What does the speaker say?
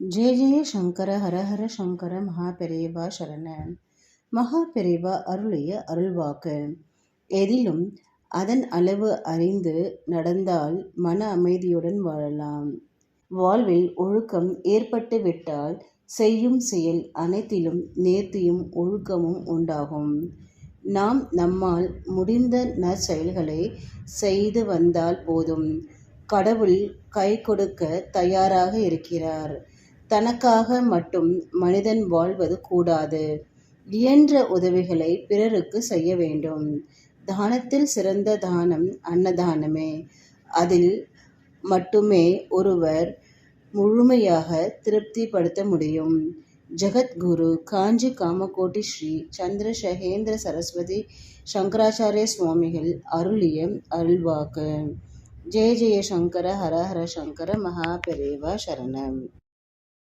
ஜெய ஜெய சங்கர ஹரஹர சங்கர மகாபெரிவா சரண. மகாபெரிவா அருளிய அருள்வாக்கு. எதிலும் அதன் அளவு அறிந்து நடந்தால் மன அமைதியுடன் வாழலாம். வாழ்வில் ஒழுக்கம் ஏற்பட்டு விட்டால் செய்யும் செயல் அனைத்திலும் நேர்த்தியும் ஒழுக்கமும் உண்டாகும். நாம் நம்மால் முடிந்த நற்செயல்களை செய்து வந்தால் போதும். கடவுள் கை கொடுக்க தயாராக இருக்கிறார். தனக்காக மட்டும் மனிதன் வாழ்வது கூடாது. இயன்ற உதவிகளை பிறருக்கு செய்ய வேண்டும். தானத்தில் சிறந்த தானம் அன்னதானமே. அதில் மட்டுமே ஒருவர் முழுமையாக திருப்திப்படுத்த முடியும். ஜெகத்குரு காஞ்சி காமகோட்டி ஸ்ரீ சந்திரசகேந்திர சரஸ்வதி சங்கராச்சாரிய சுவாமிகள் அருளிய அருள்வாக்கு. ஜெய ஜெய சங்கர ஹர ஹர சங்கர மகாபெரேவா சரணம்.